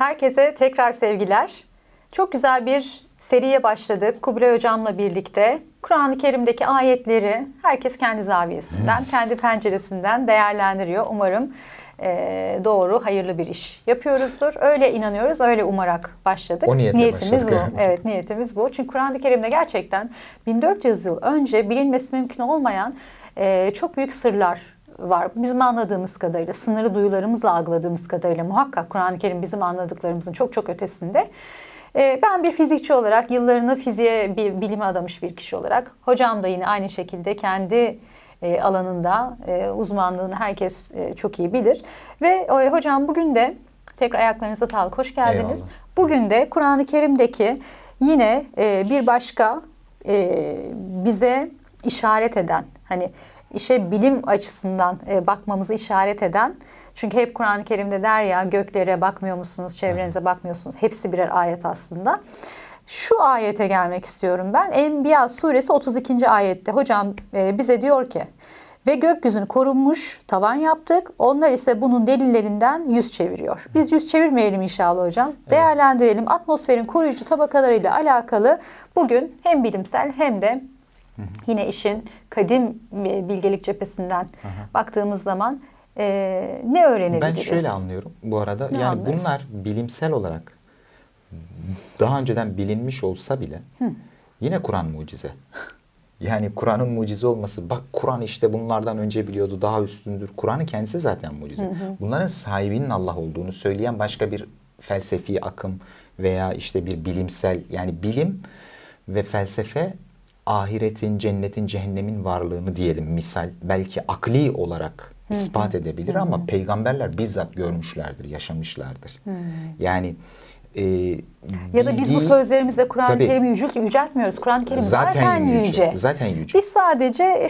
Herkese tekrar sevgiler. Çok güzel bir seriye başladık Kubilay Hocam'la birlikte. Kur'an-ı Kerim'deki ayetleri herkes kendi zaviyesinden, kendi penceresinden değerlendiriyor. Umarım e, doğru, hayırlı bir iş yapıyoruzdur. Öyle inanıyoruz, öyle umarak başladık. O niyetle niyetimiz başladık, bu. evet. Evet, niyetimiz bu. Çünkü Kur'an-ı Kerim'de gerçekten 1400 yıl önce bilinmesi mümkün olmayan e, çok büyük sırlar var. Bizim anladığımız kadarıyla, sınırlı duyularımızla algıladığımız kadarıyla muhakkak Kur'an-ı Kerim bizim anladıklarımızın çok çok ötesinde. E, ben bir fizikçi olarak, yıllarını fiziğe, bir bilime adamış bir kişi olarak, hocam da yine aynı şekilde kendi e, alanında e, uzmanlığını herkes e, çok iyi bilir. Ve hocam bugün de tekrar ayaklarınıza sağlık, hoş geldiniz. Eyvallah. Bugün de Kur'an-ı Kerim'deki yine bir başka bize işaret eden, hani işe bilim açısından e, bakmamızı işaret eden, çünkü hep Kur'an-ı Kerim'de der ya göklere bakmıyor musunuz, çevrenize bakmıyorsunuz. Hepsi birer ayet aslında. Şu ayete gelmek istiyorum ben. Enbiya suresi 32. ayette hocam e, bize diyor ki ve gökyüzünü korunmuş tavan yaptık. Onlar ise bunun delillerinden yüz çeviriyor. Biz yüz çevirmeyelim inşallah hocam. Değerlendirelim. Atmosferin koruyucu tabakalarıyla alakalı bugün hem bilimsel hem de yine işin kadim e, bilgelik cephesinden baktığımız zaman e, ne öğrenebiliriz? Ben şöyle anlıyorum bu arada. Ne yani anlıyorsun? bunlar bilimsel olarak daha önceden bilinmiş olsa bile yine Kur'an mucize. Yani Kur'an'ın mucize olması, bak Kur'an işte bunlardan önce biliyordu, daha üstündür. Kur'an'ın kendisi zaten mucize. Bunların sahibinin Allah olduğunu söyleyen başka bir felsefi akım veya işte bir bilimsel, yani bilim ve felsefe ahiretin, cennetin, cehennemin varlığını diyelim misal belki akli olarak ispat edebilir ama peygamberler bizzat görmüşlerdir, yaşamışlardır. Yani e, Ya da biz bu sözlerimizle Kur'an-ı. Kerim'i yücelt, yüceltmiyoruz. Kur'an-ı Kerim zaten, Zaten yüce. yüce, zaten yüce. Biz sadece e,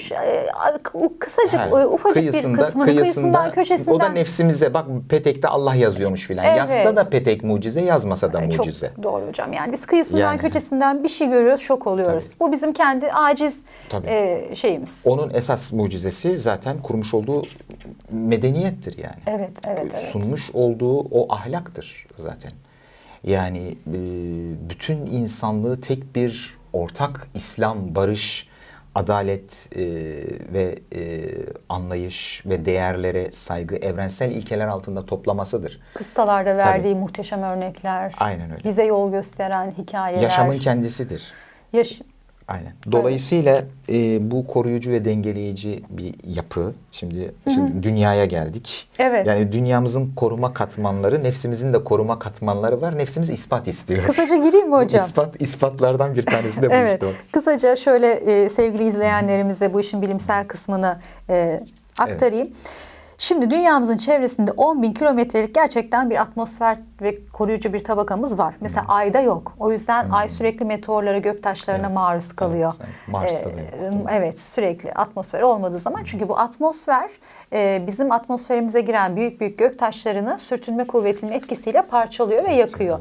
kısacık, Ha, e, ufacık bir kısmını kıyısından, köşesinden O da nefsimize bak petekte Allah yazıyormuş filan. Evet. Yazsa da petek mucize, yazmasa da Çok mucize. doğru hocam. Yani biz kıyısından Yani. köşesinden bir şey görüyoruz, şok oluyoruz. Tabii. Bu bizim kendi aciz Tabii. e, şeyimiz. Onun esas mucizesi zaten kurmuş olduğu medeniyettir yani. Evet, evet, evet. Sunmuş olduğu o ahlaktır zaten. Yani e, bütün insanlığı tek bir ortak İslam, barış, adalet e, ve e, anlayış ve değerlere saygı, evrensel ilkeler altında toplamasıdır. Kıssalarda verdiği muhteşem örnekler, Aynen öyle. bize yol gösteren hikayeler. Yaşamın kendisidir. Yaş- Aynen. Dolayısıyla e, bu koruyucu ve dengeleyici bir yapı. Şimdi şimdi dünyaya geldik. Evet. Yani dünyamızın koruma katmanları, nefsimizin de koruma katmanları var. Nefsimiz ispat istiyor. Kısaca gireyim mi hocam? İspat ispatlardan bir tanesi de bu Evet. işte. o. Kısaca şöyle e, sevgili izleyenlerimize bu işin bilimsel kısmını e, aktarayım. Şimdi dünyamızın çevresinde 10 bin kilometrelik gerçekten bir atmosfer ve koruyucu bir tabakamız var. Mesela Ay'da yok. O yüzden Ay sürekli meteorlara, göktaşlarına Evet, maruz kalıyor. evet, Mars'ta Ee? Evet sürekli atmosfer olmadığı zaman çünkü bu atmosfer e, bizim atmosferimize giren büyük büyük göktaşlarını sürtünme kuvvetinin etkisiyle parçalıyor ve yakıyor.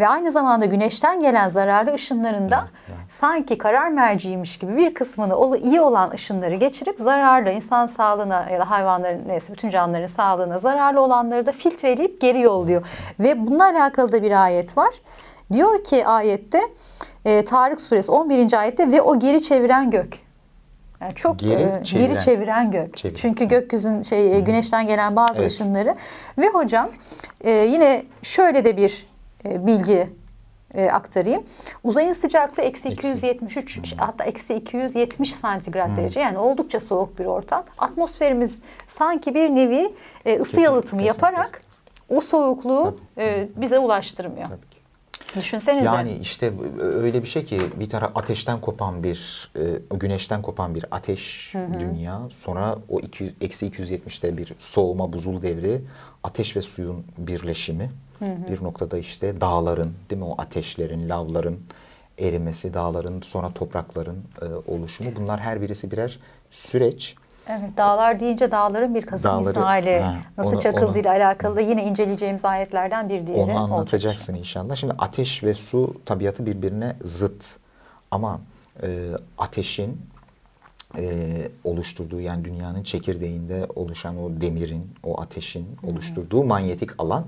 Ve aynı zamanda güneşten gelen zararlı ışınlarında sanki karar merciymiş gibi bir kısmını iyi olan ışınları geçirip zararlı insan sağlığına ya da hayvanların neyse bütün canlıların sağlığına zararlı olanları da filtreleyip geri yolluyor. Ve bununla alakalı da bir ayet var. Diyor ki ayette e, Tarık suresi 11. ayette ve o geri çeviren gök. Yani çok Geri e, çeviren. geri çeviren gök. Çeviren. Çünkü gökyüzün şey e, güneşten gelen bazı Evet. ışınları ve hocam e, yine şöyle de bir bilgi e, aktarayım. Uzayın sıcaklığı eksi Eksi. 273 hatta eksi 270 santigrat derece yani oldukça soğuk bir ortam. Atmosferimiz sanki bir nevi e, ısı Kesin- yalıtımı kesin- yaparak o soğukluğu e, bize ulaştırmıyor. Tabii. Düşünsenize. Yani işte öyle bir şey ki bir taraf ateşten kopan bir, e, güneşten kopan bir ateş dünya. Sonra o iki- eksi 270'te bir soğuma, buzul devri, ateş ve suyun birleşimi. Bir noktada işte dağların, değil mi o ateşlerin, lavların erimesi, dağların, sonra toprakların e, oluşumu. Bunlar her birisi birer süreç. Evet, dağlar deyince dağların bir Kasım Dağları- misali ha, nasıl onu- çakıldığıyla onu- alakalı da yine inceleyeceğimiz ayetlerden bir diğeri Onu olacak. anlatacaksın inşallah. Şimdi ateş ve su tabiatı birbirine zıt. Ama e, ateşin e, oluşturduğu yani dünyanın çekirdeğinde oluşan o demirin, o ateşin oluşturduğu manyetik alan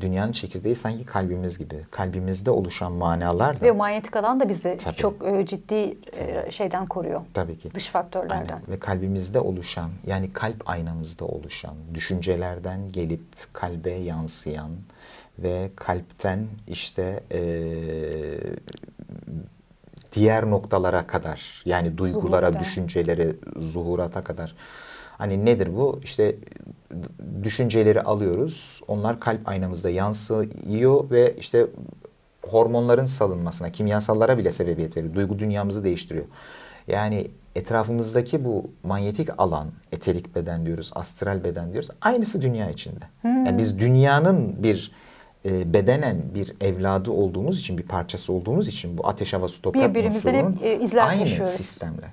dünyanın çekirdeği sanki kalbimiz gibi. Kalbimizde oluşan manalar da Ve manyetik alan da bizi Tabii. çok e, ciddi e, şeyden koruyor. tabii ki Dış faktörlerden. Aynen. Ve kalbimizde oluşan yani kalp aynamızda oluşan düşüncelerden gelip kalbe yansıyan ve kalpten işte eee, diğer noktalara kadar yani duygulara, Zuhurata. düşüncelere, zuhurata kadar. Hani nedir bu? İşte düşünceleri alıyoruz. Onlar kalp aynamızda yansıyor ve işte hormonların salınmasına, kimyasallara bile sebebiyet veriyor. Duygu dünyamızı değiştiriyor. Yani etrafımızdaki bu manyetik alan, eterik beden diyoruz, astral beden diyoruz. Aynısı dünya içinde. Yani biz dünyanın bir e, bedenen bir evladı olduğumuz için, bir parçası olduğumuz için bu ateş, hava, su, toprak Birbirimizden hep, e, izler aynı taşıyoruz. sistemler.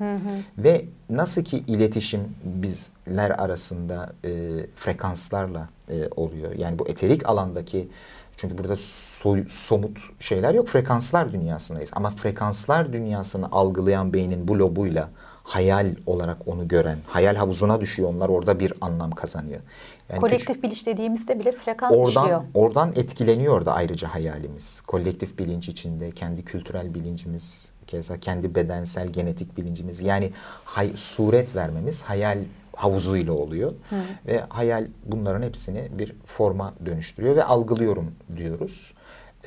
Ve nasıl ki iletişim bizler arasında e, frekanslarla e, oluyor. Yani bu eterik alandaki çünkü burada soy- somut şeyler yok. Frekanslar dünyasındayız. Ama frekanslar dünyasını algılayan beynin bu lobuyla hayal olarak onu gören, hayal havuzuna düşüyor onlar orada bir anlam kazanıyor. Yani Kolektif küçük- bilinç dediğimizde bile frekans oradan işliyor. oradan etkileniyor da ayrıca hayalimiz. Kolektif bilinç içinde kendi kültürel bilincimiz, keza kendi bedensel genetik bilincimiz yani hay, suret vermemiz hayal havuzuyla oluyor ve hayal bunların hepsini bir forma dönüştürüyor ve algılıyorum diyoruz.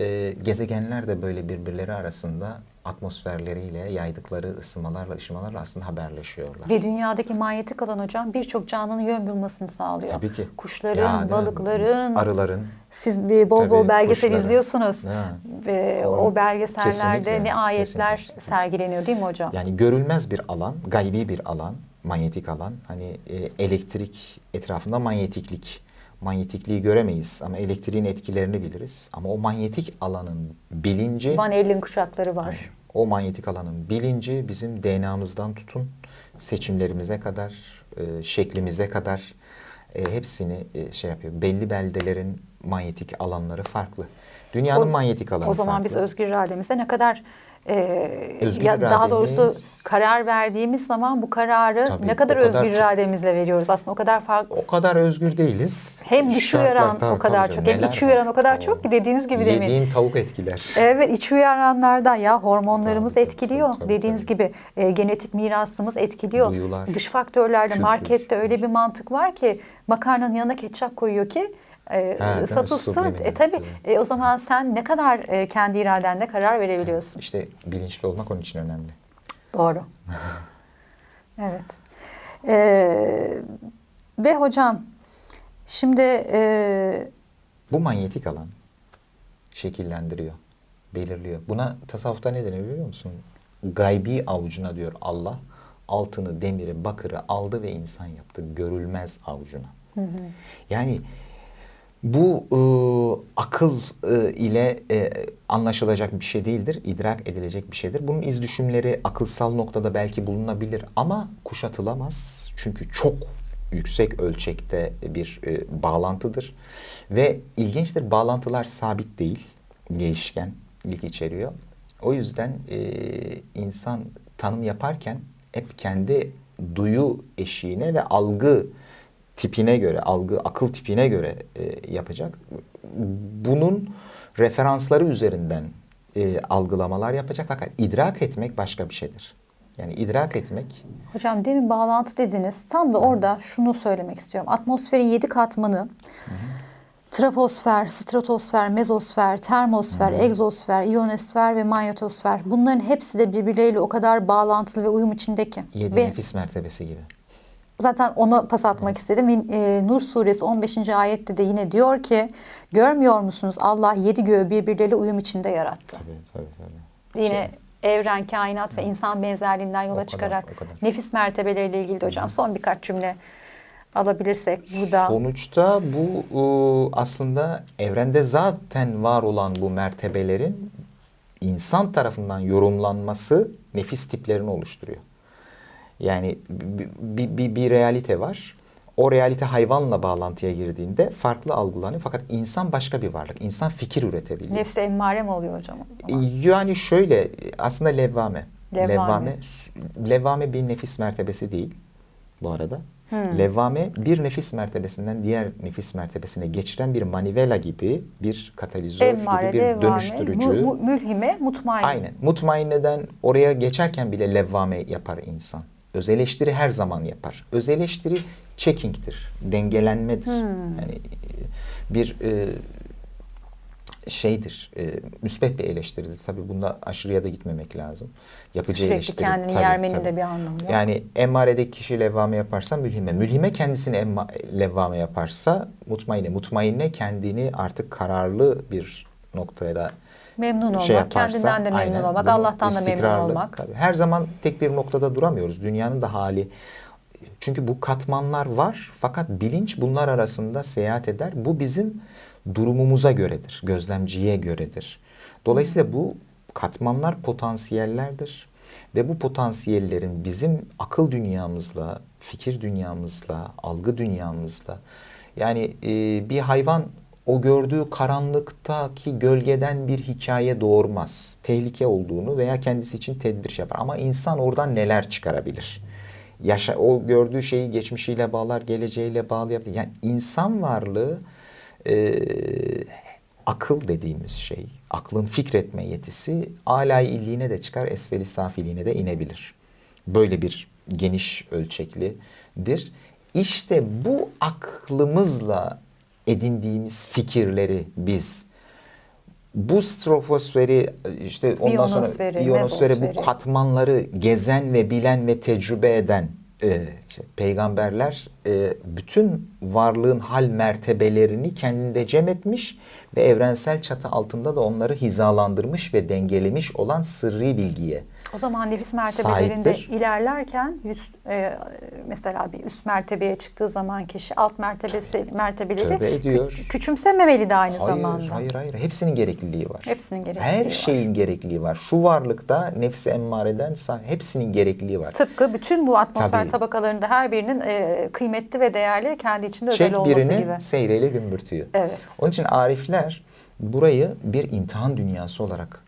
Ee, gezegenler de böyle birbirleri arasında atmosferleriyle yaydıkları ısımalarla, ışımalarla aslında haberleşiyorlar. Ve dünyadaki manyetik alan hocam birçok canlının yön bulmasını sağlıyor. Tabii ki. Kuşların, Ya, balıkların, arıların, siz bir bol bol Tabii, belgesel kuşların. izliyorsunuz. Ve Doğru. o belgesellerde Kesinlikle, ne ayetler kesinlikle. sergileniyor değil mi hocam? Yani görülmez bir alan, gaybi bir alan, manyetik alan. Hani e, elektrik etrafında manyetiklik. Manyetikliği göremeyiz ama elektriğin etkilerini biliriz. Ama o manyetik alanın bilinci, Van Allen kuşakları var. o manyetik alanın bilinci bizim DNA'mızdan tutun seçimlerimize kadar, e, şeklimize kadar e, hepsini e, şey yapıyor. Belli beldelerin manyetik alanları farklı. Dünyanın O- manyetik alanı O zaman farklı. biz özgür irademizde ne kadar e, Özgür ya daha doğrusu irademiz- karar verdiğimiz zaman bu kararı Tabii, ne kadar o kadar özgür çok- irademizle veriyoruz. Aslında o kadar farklı. o kadar özgür değiliz. Hem dışı uyaran tabii, o kadar tabii çok, hem var. uyaran o kadar Oo. çok ki dediğiniz gibi demin. Yediğin tavuk etkiler. Evet iç uyaranlardan ya hormonlarımız Tabii, tabii, etkiliyor. tabii, Dediğiniz tabii. gibi e, genetik mirasımız etkiliyor. Duyular, Dış faktörlerde kültür. markette öyle bir mantık var ki makarnanın yanına ketçap koyuyor ki e, değil mi? satılsın. E tabi o zaman sen ne kadar e, kendi iradenle karar verebiliyorsun. İşte bilinçli olmak onun için önemli. Doğru. evet. Ee, ve hocam şimdi e, Bu manyetik alan şekillendiriyor, belirliyor. Buna tasavvufta ne deniyor biliyor musun? Gaybi avucuna diyor Allah. Altını, demiri, bakırı aldı ve insan yaptı. Görülmez avucuna. Yani bu e, akıl e, ile e, anlaşılacak bir şey değildir, idrak edilecek bir şeydir. Bunun iz düşümleri akılsal noktada belki bulunabilir ama kuşatılamaz. Çünkü çok yüksek ölçekte bir e, bağlantıdır. Ve ilginçtir, bağlantılar sabit değil, değişken, ilk içeriyor. O yüzden e, insan tanım yaparken hep kendi duyu eşiğine ve algı tipine göre, algı, akıl tipine göre e, yapacak. Bunun referansları üzerinden e, algılamalar yapacak. Fakat idrak etmek başka bir şeydir. Yani idrak etmek Hocam demin bağlantı dediniz. Tam da orada şunu söylemek istiyorum. Atmosferin yedi katmanı troposfer, stratosfer, mezosfer, termosfer, egzosfer, ionosfer ve manyetosfer. Bunların hepsi de birbirleriyle o kadar bağlantılı ve uyum içindeki. yedi Ve nefis mertebesi gibi. Zaten ona pas atmak istedim. E, Nur suresi 15. ayette de yine diyor ki görmüyor musunuz Allah yedi göğü birbirleriyle uyum içinde yarattı. Tabii tabii tabii. Yine evren, kainat ve insan benzerliğinden yola kadar, çıkarak o kadar. nefis mertebeleriyle ilgili de hocam son birkaç cümle alabilirsek burada. Sonuçta bu e, aslında evrende zaten var olan bu mertebelerin insan tarafından yorumlanması nefis tiplerini oluşturuyor. Yani bir, bir, bir, realite var. O realite hayvanla bağlantıya girdiğinde farklı algılanıyor. Fakat insan başka bir varlık. İnsan fikir üretebiliyor. Nefsi emmare mi oluyor hocam? Yani şöyle aslında levvame. Levvame. Levvame, levvame bir nefis mertebesi değil bu arada. Levvame bir nefis mertebesinden diğer nefis mertebesine geçiren bir manivela gibi bir katalizör Emmare, gibi bir levvame, dönüştürücü. mu- mu- mülhime, mutmain. Aynen. Mutmainneden oraya geçerken bile levvame yapar insan. Öz eleştiri her zaman yapar. Öz eleştiri checking'tir, dengelenmedir. Yani e, bir e, şeydir, e, müsbet bir eleştiridir. Tabii bunda aşırıya da gitmemek lazım. Yapıcı Sürekli eleştiri. kendini tabii, yermenin tabii. de bir anlamı yok. Yani emmaredeki kişi levvame yaparsa mülhime. Mülhime kendisini emma, levvame yaparsa mutmainne. Mutmainne kendini artık kararlı bir noktaya da Memnun olmak, şey yaparsa, kendinden de memnun aynen, olmak, Allah'tan da memnun olmak. tabii. Her zaman tek bir noktada duramıyoruz. Dünyanın da hali. Çünkü bu katmanlar var fakat bilinç bunlar arasında seyahat eder. Bu bizim durumumuza göredir, gözlemciye göredir. Dolayısıyla bu katmanlar potansiyellerdir. Ve bu potansiyellerin bizim akıl dünyamızla, fikir dünyamızla, algı dünyamızla yani e, bir hayvan o gördüğü karanlıktaki gölgeden bir hikaye doğurmaz. Tehlike olduğunu veya kendisi için tedbir şey yapar. Ama insan oradan neler çıkarabilir? Yaşa, o gördüğü şeyi geçmişiyle bağlar, geleceğiyle bağlayabilir. Yani insan varlığı e, akıl dediğimiz şey, aklın fikretme yetisi alay illiğine de çıkar, esfeli safiliğine de inebilir. Böyle bir geniş ölçeklidir. İşte bu aklımızla edindiğimiz fikirleri biz bu stratosferi işte ondan sonra İyonosferi, bu katmanları gezen ve bilen ve tecrübe eden e, işte peygamberler e, bütün varlığın hal mertebelerini kendinde cem etmiş ve evrensel çatı altında da onları hizalandırmış ve dengelemiş olan sırrı bilgiye. O zaman nefis mertebelerinde Sahiptir. ilerlerken üst, e, mesela bir üst mertebeye çıktığı zaman kişi alt mertebesi mertebeleri Tövbe ediyor. kü- küçümsememeli de aynı Hayır, zamanda. hayır, hayır. Hepsinin gerekliliği var. Hepsinin gerekliliği Her var. şeyin gerekliliği var. Şu varlıkta nefsi emmareden hepsinin gerekliliği var. Tıpkı bütün bu atmosfer Tabii. tabakalarında her birinin e, kıymetli ve değerli kendi içinde özel Çek olması birini gibi. seyreyle gümbürtüyü. Evet. Onun için arifler burayı bir imtihan dünyası olarak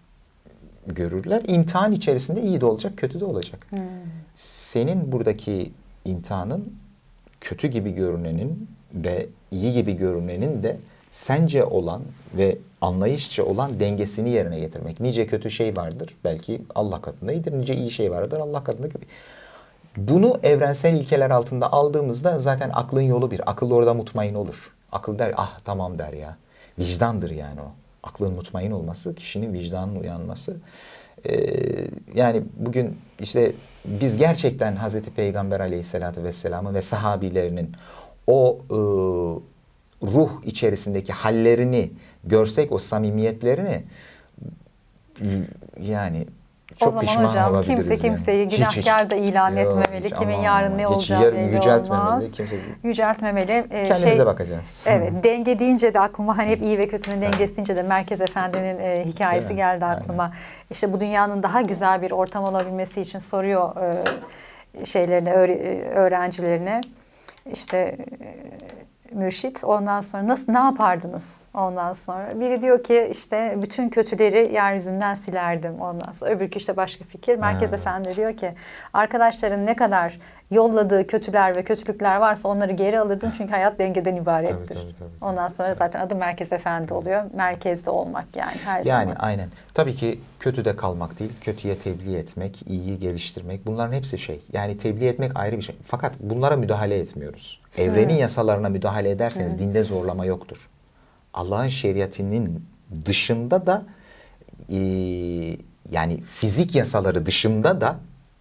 görürler. İmtihan içerisinde iyi de olacak, kötü de olacak. Hmm. Senin buradaki imtihanın kötü gibi görünenin ve iyi gibi görünenin de sence olan ve anlayışça olan dengesini yerine getirmek. Nice kötü şey vardır belki Allah katında iyidir. Nice iyi şey vardır Allah katında gibi. Bunu evrensel ilkeler altında aldığımızda zaten aklın yolu bir. Akıl orada mutmain olur. Akıl der ah tamam der ya. Vicdandır yani o. Aklın mutmain olması, kişinin vicdanının uyanması. Ee, yani bugün işte biz gerçekten Hazreti Peygamber aleyhissalatü vesselam'ı ve sahabilerinin o e, ruh içerisindeki hallerini görsek, o samimiyetlerini yani çok o zaman pişman hocam kimse kimseyi yani. Hiç, hiç. günahkar da ilan Yok, etmemeli. hiç, Kimin aman, yarın ne Hiç olacağı yer- belli yüceltmemeli, olmaz. kimse- Yüceltmemeli. Ee, Kendimize şey- bakacağız. Evet denge deyince de aklıma hani hep iyi ve kötünün dengesi deyince de Merkez Efendi'nin e, hikayesi geldi aklıma. İşte bu dünyanın daha güzel bir ortam olabilmesi için soruyor e, şeylerine e, öğrencilerine işte e, mürşit. Ondan sonra nasıl ne yapardınız ondan sonra? Biri diyor ki işte bütün kötüleri yeryüzünden silerdim ondan sonra. Öbürkü işte başka fikir. Merkez Ha. Efendi diyor ki arkadaşların ne kadar yolladığı kötüler ve kötülükler varsa onları geri alırdım çünkü hayat dengeden ibarettir. Tabii, tabii, tabii. Ondan sonra zaten adı Merkez Efendi oluyor. Merkezde olmak yani her Yani zaman. aynen. Tabii ki kötüde kalmak değil, kötüye tebliğ etmek, iyiyi geliştirmek bunların hepsi şey. Yani tebliğ etmek ayrı bir şey. Fakat bunlara müdahale etmiyoruz. Evrenin yasalarına müdahale ederseniz dinde zorlama yoktur. Allah'ın şeriatinin dışında da e, yani fizik yasaları dışında da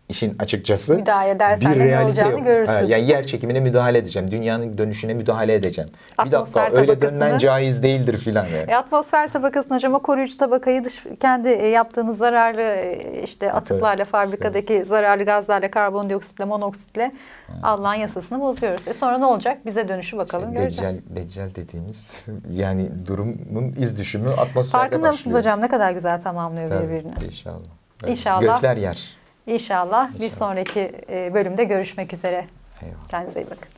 işin açıkçası Müdahale edersen de ne realite olacağını yok. görürsün. Ha, yani yer çekimine müdahale edeceğim. Dünyanın dönüşüne müdahale edeceğim. Bir Atmosfer dakika öyle dönmen caiz değildir filan. Yani. E, atmosfer tabakasını hocam o koruyucu tabakayı dış, kendi e, yaptığımız zararlı e, işte atıklarla, fabrikadaki zararlı gazlarla, karbondioksitle, monoksitle Allah'ın yasasını bozuyoruz. E sonra ne olacak? Bize dönüşü bakalım İşte göreceğiz. Deccal, Deccal dediğimiz yani durumun iz düşümü atmosferde Farkında mısınız başlıyor. hocam ne kadar güzel tamamlıyor Tabii, birbirini? İnşallah. İnşallah. Gökler yer. İnşallah bir İnşallah. sonraki e, bölümde görüşmek üzere. Eyvallah. Kendinize iyi bakın.